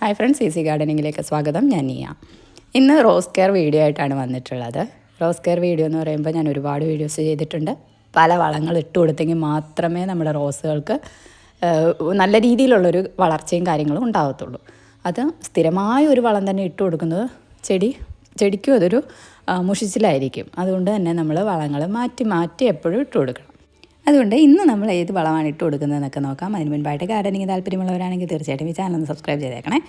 Hi friends easy ഗാർഡനിങ്ങിലേക്ക് സ്വാഗതം. ഞാൻ നീയ. ഇന്ന് റോസ് കെയർ വീഡിയോ ആയിട്ടാണ് വന്നിട്ടുള്ളത്. റോസ് കെയർ വീഡിയോ എന്ന് പറയുമ്പോൾ ഞാൻ ഒരുപാട് വീഡിയോസ് ചെയ്തിട്ടുണ്ട്. പല വളങ്ങൾ ഇട്ട് കൊടുത്തെങ്കിൽ മാത്രമേ നമ്മുടെ റോസുകൾക്ക് നല്ല രീതിയിലുള്ളൊരു വളർച്ചയും കാര്യങ്ങളും ഉണ്ടാകത്തുള്ളൂ അത് സ്ഥിരമായ ഒരു വളം തന്നെ ഇട്ട് കൊടുക്കുന്നത് ചെടി ചെടിക്കും അതൊരു മുഷിച്ചിലായിരിക്കും. അതുകൊണ്ട് തന്നെ നമ്മൾ വളങ്ങൾ മാറ്റി മാറ്റി എപ്പോഴും ഇട്ട് കൊടുക്കണം. അതുകൊണ്ട് ഇന്ന് നമ്മൾ ഏത് വളമാണ് ഇട്ട് കൊടുക്കുന്നതെന്നൊക്കെ നോക്കാം. അതിന് മുൻപായിട്ട് ഗാർഡനിങ് താല്പര്യമുള്ളവരാണെങ്കിൽ തീർച്ചയായിട്ടും ഈ ചാനൽ ഒന്ന് സബ്സ്ക്രൈബ് ചെയ്തേക്കണേ.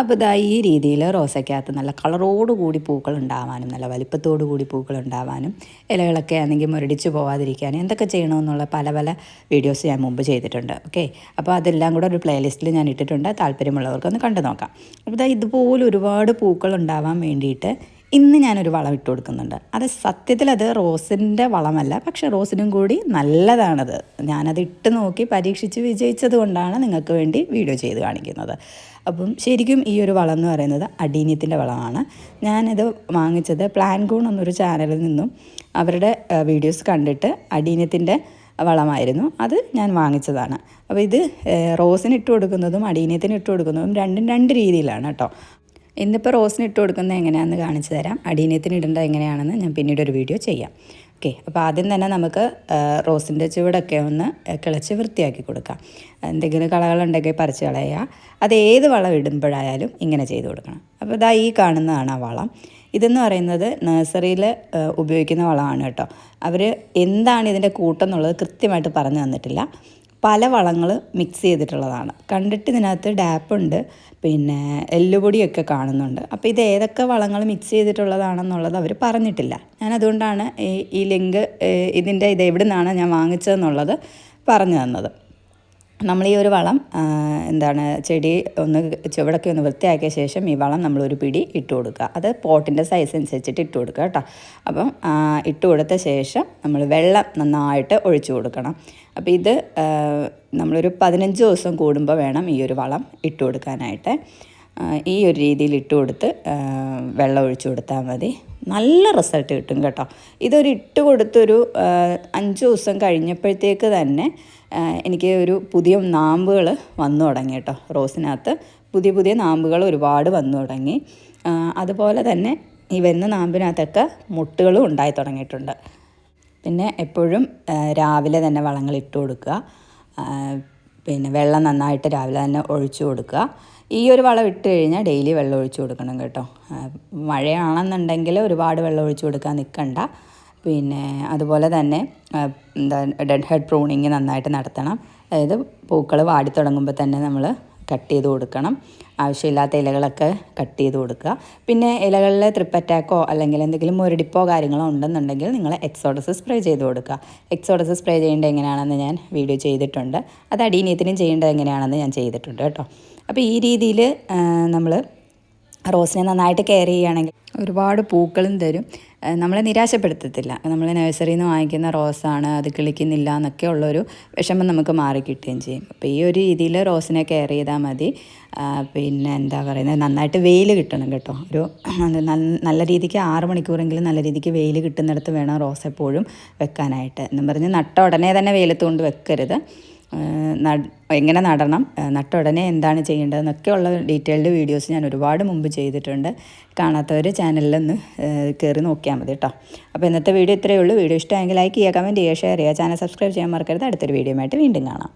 അപ്പോൾ ഇതാ ഈ രീതിയിൽ റോസയ്ക്കകത്ത് നല്ല കളറോട് കൂടി പൂക്കൾ ഉണ്ടാവാനും നല്ല വലിപ്പത്തോടു കൂടി പൂക്കൾ ഉണ്ടാവാനും ഇലകളൊക്കെ ആണെങ്കിൽ മുരടിച്ച് പോവാതിരിക്കാനും എന്തൊക്കെ ചെയ്യണമെന്നുള്ള പല പല വീഡിയോസ് ഞാൻ മുമ്പ് ചെയ്തിട്ടുണ്ട്. ഓക്കെ അപ്പോൾ അതെല്ലാം കൂടെ ഒരു പ്ലേലിസ്റ്റിൽ ഞാൻ ഇട്ടിട്ടുണ്ട്. താല്പര്യമുള്ളവർക്ക് ഒന്ന് കണ്ടു നോക്കാം. അപ്പോൾ ഇതാ ഇതുപോലെ ഒരുപാട് പൂക്കൾ ഉണ്ടാവാൻ വേണ്ടിയിട്ട് ഇന്ന് ഞാനൊരു വളം ഇട്ട് കൊടുക്കുന്നുണ്ട്. അത് സത്യത്തിൽ അത് റോസിന്റെ വളമല്ല പക്ഷേ റോസിനും കൂടി നല്ലതാണത്. ഞാനത് ഇട്ട് നോക്കി പരീക്ഷിച്ച് വിജയിച്ചത് കൊണ്ടാണ് നിങ്ങൾക്ക് വേണ്ടി വീഡിയോ ചെയ്ത് കാണിക്കുന്നത്. അപ്പം ശരിക്കും ഈ ഒരു വളം എന്ന് പറയുന്നത് അടീനിയത്തിന്റെ വളമാണ്. ഞാനിത് വാങ്ങിച്ചത് പ്ലാൻ ഗൂൺ എന്നൊരു ചാനലിൽ നിന്നും അവരുടെ വീഡിയോസ് കണ്ടിട്ട് അടീനിയത്തിന്റെ വളമായിരുന്നു. അത് ഞാൻ വാങ്ങിച്ചതാണ്. അപ്പോൾ ഇത് റോസിന് ഇട്ട് കൊടുക്കുന്നതും അടീന്യത്തിന് ഇട്ട് കൊടുക്കുന്നതും രണ്ടും രണ്ട് രീതിയിലാണ് കേട്ടോ. ഇന്നിപ്പോൾ റോസിന് ഇട്ട് കൊടുക്കുന്നത് എങ്ങനെയാണെന്ന് കാണിച്ചു തരാം. അടീനത്തിന് ഇടേണ്ടത് എങ്ങനെയാണെന്ന് ഞാൻ പിന്നീട് ഒരു വീഡിയോ ചെയ്യാം. ഓക്കെ അപ്പോൾ ആദ്യം തന്നെ നമുക്ക് റോസിന്റെ ചുവടൊക്കെ ഒന്ന് കിളച്ച് വൃത്തിയാക്കി കൊടുക്കാം. എന്തെങ്കിലും കളകളുണ്ടെങ്കിൽ പറിച്ച് കളയുക. അത് ഏത് വളം ഇടുമ്പോഴായാലും ഇങ്ങനെ ചെയ്ത് കൊടുക്കണം. അപ്പോൾ ഇതാ ഈ കാണുന്നതാണ് ആ വളം. ഇതെന്ന് പറയുന്നത് നഴ്സറിയിൽ ഉപയോഗിക്കുന്ന വളമാണ് കേട്ടോ. അവർ എന്താണ് ഇതിന്റെ കൂട്ടം എന്നുള്ളത് കൃത്യമായിട്ട് പറഞ്ഞു തന്നിട്ടില്ല. പല വളങ്ങൾ മിക്സ് ചെയ്തിട്ടുള്ളതാണ്. കണ്ടിട്ട് ഇതിനകത്ത് ഡാപ്പുണ്ട് പിന്നെ എല്ലുപൊടിയൊക്കെ കാണുന്നുണ്ട്. അപ്പോൾ ഇത് ഏതൊക്കെ വളങ്ങൾ മിക്സ് ചെയ്തിട്ടുള്ളതാണെന്നുള്ളത് അവർ പറഞ്ഞിട്ടില്ല. ഞാൻ അതുകൊണ്ടാണ് ഈ ലിങ്ക് ഇതിന്റെ ഇത് എവിടെ നിന്നാണ് ഞാൻ വാങ്ങിച്ചതെന്നുള്ളത് പറഞ്ഞു തന്നത്. നമ്മൾ ഈ ഒരു വളം എന്താണ് ചെടി ഒന്ന് ചുവടൊക്കെ ഒന്ന് വൃത്തിയാക്കിയ ശേഷം ഈ വളം നമ്മൾ ഒരു പിടി ഇട്ട് കൊടുക്കുക. അത് പോട്ടിന്റെ സൈസ് അനുസരിച്ചിട്ട് ഇട്ട് കൊടുക്കുക കേട്ടോ. അപ്പം ഇട്ട് കൊടുത്ത ശേഷം നമ്മൾ വെള്ളം നന്നായിട്ട് ഒഴിച്ചു കൊടുക്കണം. അപ്പോൾ ഇത് നമ്മളൊരു പതിനഞ്ച് ദിവസം കൂടുമ്പോൾ വേണം ഈ ഒരു വളം ഇട്ട് കൊടുക്കാനായിട്ട്. ഈ ഒരു രീതിയിൽ ഇട്ട് കൊടുത്ത് വെള്ളം ഒഴിച്ചു കൊടുത്താൽ മതി. നല്ല റിസൾട്ട് കിട്ടും കേട്ടോ. ഇതൊരു ഇട്ട് കൊടുത്തൊരു അഞ്ച് ദിവസം കഴിഞ്ഞപ്പോഴത്തേക്ക് തന്നെ എനിക്ക് ഒരു പുതിയ നാമ്പുകൾ വന്നു തുടങ്ങി കേട്ടോ. റോസിനകത്ത് പുതിയ പുതിയ നാമ്പുകൾ ഒരുപാട് വന്നു തുടങ്ങി. അതുപോലെ തന്നെ ഈ വരുന്ന നാമ്പിനകത്തൊക്കെ മുട്ടുകളും ഉണ്ടായി തുടങ്ങിയിട്ടുണ്ട്. പിന്നെ എപ്പോഴും രാവിലെ തന്നെ വളങ്ങൾ ഇട്ട് കൊടുക്കുക. പിന്നെ വെള്ളം നന്നായിട്ട് രാവിലെ തന്നെ ഒഴിച്ചു കൊടുക്കുക. ഈ ഒരു വളം ഇട്ട് കഴിഞ്ഞാൽ ഡെയിലി വെള്ളം ഒഴിച്ചു കൊടുക്കണം കേട്ടോ. മഴയാണെന്നുണ്ടെങ്കിൽ ഒരുപാട് വെള്ളം ഒഴിച്ചു കൊടുക്കാൻ നിൽക്കണ്ട. പിന്നെ അതുപോലെ തന്നെ എന്താ ഡെഡ് ഹെഡ് പ്രൂണിങ് നന്നായിട്ട് നടത്തണം. അതായത് പൂക്കൾ വാടി തുടങ്ങുമ്പോൾ തന്നെ നമ്മൾ കട്ട് ചെയ്ത് കൊടുക്കണം. ആവശ്യമില്ലാത്ത ഇലകളൊക്കെ കട്ട് ചെയ്ത് കൊടുക്കുക. പിന്നെ ഇലകളിൽ ത്രിപ്പറ്റാക്കോ അല്ലെങ്കിൽ എന്തെങ്കിലും മുരടിപ്പോ കാര്യങ്ങളോ ഉണ്ടെന്നുണ്ടെങ്കിൽ നിങ്ങൾ എക്സോഡസ് സ്പ്രേ ചെയ്ത് കൊടുക്കുക. എക്സോഡസ് സ്പ്രേ ചെയ്യേണ്ടത് എങ്ങനെയാണെന്ന് ഞാൻ വീഡിയോ ചെയ്തിട്ടുണ്ട്. അത് അടീനീയത്തിനും ചെയ്യേണ്ടത് എങ്ങനെയാണെന്ന് ഞാൻ ചെയ്തിട്ടുണ്ട് കേട്ടോ. അപ്പോൾ ഈ രീതിയിൽ നമ്മൾ റോസിനെ നന്നായിട്ട് കെയർ ചെയ്യുകയാണെങ്കിൽ ഒരുപാട് പൂക്കളും തരും. നമ്മളെ നിരാശപ്പെടുത്തത്തില്ല. നമ്മൾ നഴ്സറിയിൽ നിന്ന് വാങ്ങിക്കുന്ന റോസാണ് അത് കിളിക്കുന്നില്ല എന്നൊക്കെ ഉള്ളൊരു വിഷമം നമുക്ക് മാറിക്കിട്ടുകയും ചെയ്യും. അപ്പോൾ ഈ ഒരു രീതിയിൽ റോസിനെ കെയർ ചെയ്താൽ മതി. പിന്നെ എന്താ പറയുന്നത് നന്നായിട്ട് വെയിൽ കിട്ടണം കേട്ടോ. ഒരു നല്ല- രീതിക്ക് ആറ് മണിക്കൂറെങ്കിലും നല്ല രീതിക്ക് വെയിൽ കിട്ടുന്നിടത്ത് വേണം റോസ് എപ്പോഴും വെക്കാനായിട്ട്. എന്നും പറഞ്ഞ് നട്ട ഉടനെ തന്നെ വെയിലത്ത് കൊണ്ട് വെക്കരുത്. എങ്ങനെ നടണം നട്ട ഉടനെ എന്താണ് ചെയ്യേണ്ടതെന്നൊക്കെ ഉള്ള ഡീറ്റെയിൽഡ് വീഡിയോസ് ഞാൻ ഒരുപാട് മുമ്പ് ചെയ്തിട്ടുണ്ട്. കാണാത്തവർ ചാനലിലൊന്ന് കയറി നോക്കിയാൽ മതി കേട്ടോ അപ്പോൾ ഇന്നത്തെ വീഡിയോ ഇത്രയേ ഉള്ളൂ. വീഡിയോ ഇഷ്ടമെങ്കിൽ ലൈക്ക് ചെയ്യുക കമന്റ് ചെയ്യുക ഷെയർ ചെയ്യുക. ചാനൽ സബ്സ്ക്രൈബ് ചെയ്യാൻ മറക്കരുത്. അടുത്തൊരു വീഡിയോ ആയിട്ട് വീണ്ടും കാണാം.